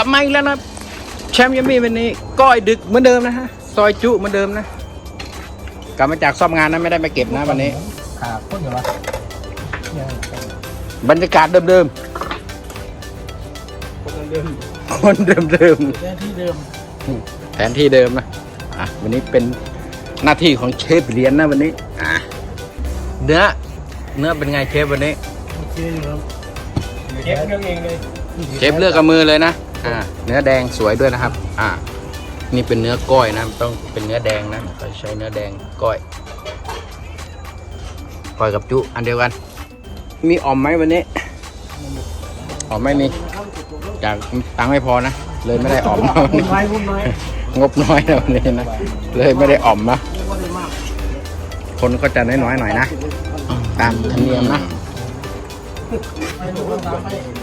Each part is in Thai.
กลับมาอีกแล้วนะแชมป์ยัมมี่วันนี้ก้อยดึกเหมือนเดิมนะฮะซอยจุเหมือนเดิมนะ กลับมาจากซ่อมงานนะไม่ได้มาเก็บนะวันนี้ขาดคนเดียววะเนี่ยบรรยากาศเดิมคนเดิมๆคนเดิมแค่ที่เดิมๆแผนที่เดิมนะอะวันนี้เป็นหน้าที่ของเชฟเหรียญนะวันนี้อะเนื้อเนื้อเป็นไงเชฟวันนี้โอเคอยู่ครับเก็บเรื่องเองเลยเชฟเลือกกับมือเลยนะ อ่าเนื้อแดงสวยด้วยนะครับ อ่า นี่เป็นเนื้อก้อยนะต้องเป็นเนื้อแดงนะเราใช้เนื้อแดงก้อยก้อยกับจุอันเดียวกัน มีอ่อมไหมวันนี้อ่อมไม่มีจากตังค์ไม่พอนะเลยไม่ได้อ่อมวันวุ่นี้นวายวุ่นวายงบน้อยนะวันนี้นะเลยไม่ได้อ่อมนะคนก็จะน้อยๆหน่อยนะ ตามธรรมเนียมนะ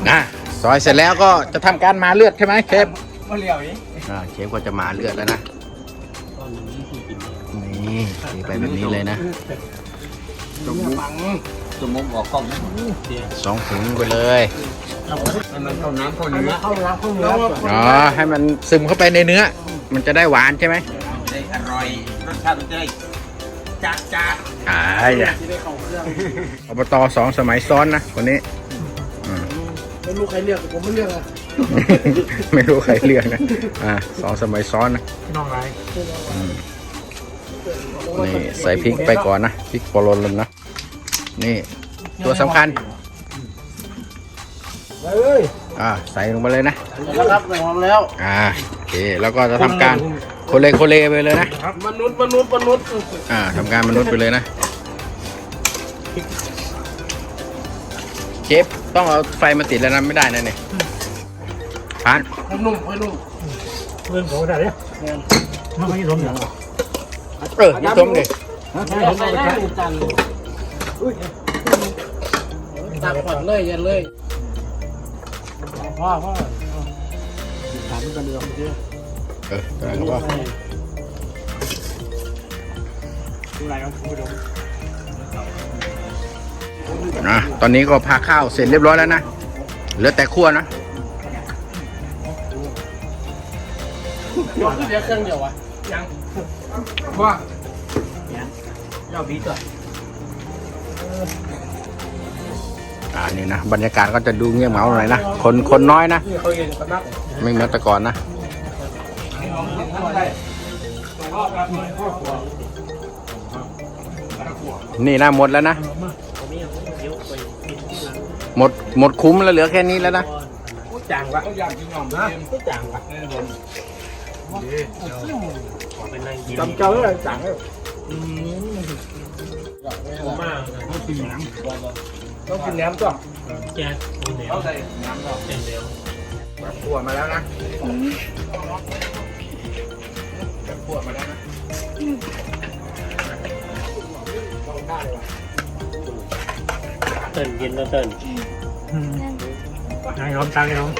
นะ ซอยเสร็จแล้วก็จะทำการมาเลือดใช่ไหมเชฟมาเหลี่ยวอีกอ่าเชฟก็จะมาเลือดแล้วนะ นี่เทไปแบบนี้เลยนะจมปังจมูกออกกล้องนะสองถุงไปเลยให้มันเข้าน้ำเข้าเนื้อเข้าน้ำเข้าเนื้ออ๋อให้มันซึมเข้าไปในเนื้อ มันจะได้หวานใช่ไหมจะได้อร่อยรสชาติมันจะได้จัดจัดอ่าอย่าที่ได้เข้าเครื่องอบตสองสมัยซ้อนนะคนนี้อืม ไม่รู้ใครเลือกผมไม่เลือกอะไม่รู้ใครเลือกนะ อ่าสองสมัยซ้อนนะน้องไรอืมนี่ใส่พริกไปก่อนนะพริกโปรลนนะนี่ตัวสำคัญเฮ้ยอ่าใส่ลงไปเลยนะแล้วครับแต่พร้อมแล้วอ่าโอเคแล้วก็จะทำการโคเลโคเลไปเลยนะครับมนุษย์มนุษย์มนุษย์อ่าทำการมนุษย์ไปเลยนะเชฟ ต้องเอาไฟมาติดแล้วนะไม่ได้นะเนี่ยพานให้นุ่มให้นุ่มเรื่องของอะไรเนี่ยมันไม่ล้มอย่างหรอเออนี่ต้มดิใส่ได้จันอุ้ยตักผ่อนเลยยันเลยพ่อพ่อถามกันเรื่องเยอะเออตัวนั้นก็พอดูอะไรครับคุณผู้ชม อนนี้ก็พาข้าวเสร็จเรียบร้อยแล้วนะ เหลือแต่คั่วนะยอดขึ้นเดียวเครื่องเดียววะยังว่ายังยอดบีตัวอ่านี่นะบรรยากาศก็จะดูเงียบเหงาหน่อยนะ คนคนน้อยนะนี่เขาเย็นกันนักไม่เหมือนแต่ก่อนนะนี่นะหมดแล้วนะ หมดหมดคุ้มแล้วเหลือแค่นี้แล้วนะจางวะจางจริงหอมนะจางวะจำเจ้าเลยจางเลยมากต้องกินน้ำต้องกินน้ำจ้ะแกกินน้ำเอาใส่น้ำก่อนเต็มเร็วขั่วมาแล้วนะขั่วมาแล้วนะ เต้นกินแล้วเต้นนายยอมตังค์ยอม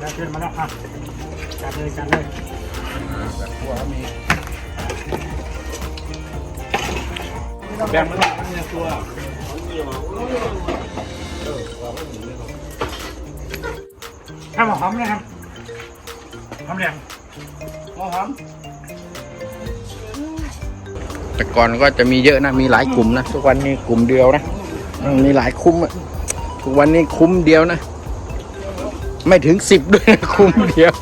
ได้ขึ้นมาแล้วอะจัดเลยจัดเลยขั่วก็มีแบ่งมาแล้วตัวข้าวหอมเลยครับหอมแดงหอม แต่ก่อนก็จะมีเยอะนะมีหลายกลุ่มนะทุกวันนี้กลุ่มเดียวนะมีหลายคุ้มอะทุกวันนี้คุ้มเดียวนะ ไม่ถึงสิบด้วยนะคุ้มเดียว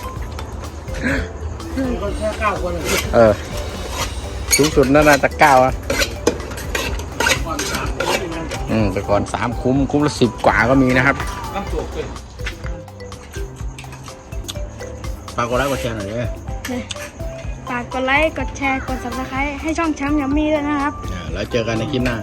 เออสูงสุดน่าจะเก้าอะอืมแต่ก่อนสามคุ้มคุ้มละสิบกว่าก็มีนะครับน้ำตัวขึ้นฝากกดไลค์กดแชร์หน่อยเลย ฝากกดไลค์ กดแชร์ กด subscribe ให้ช่องแชมป์ยัมมี่ด้วยนะครับแล้วเจอกันในคลิปหน้า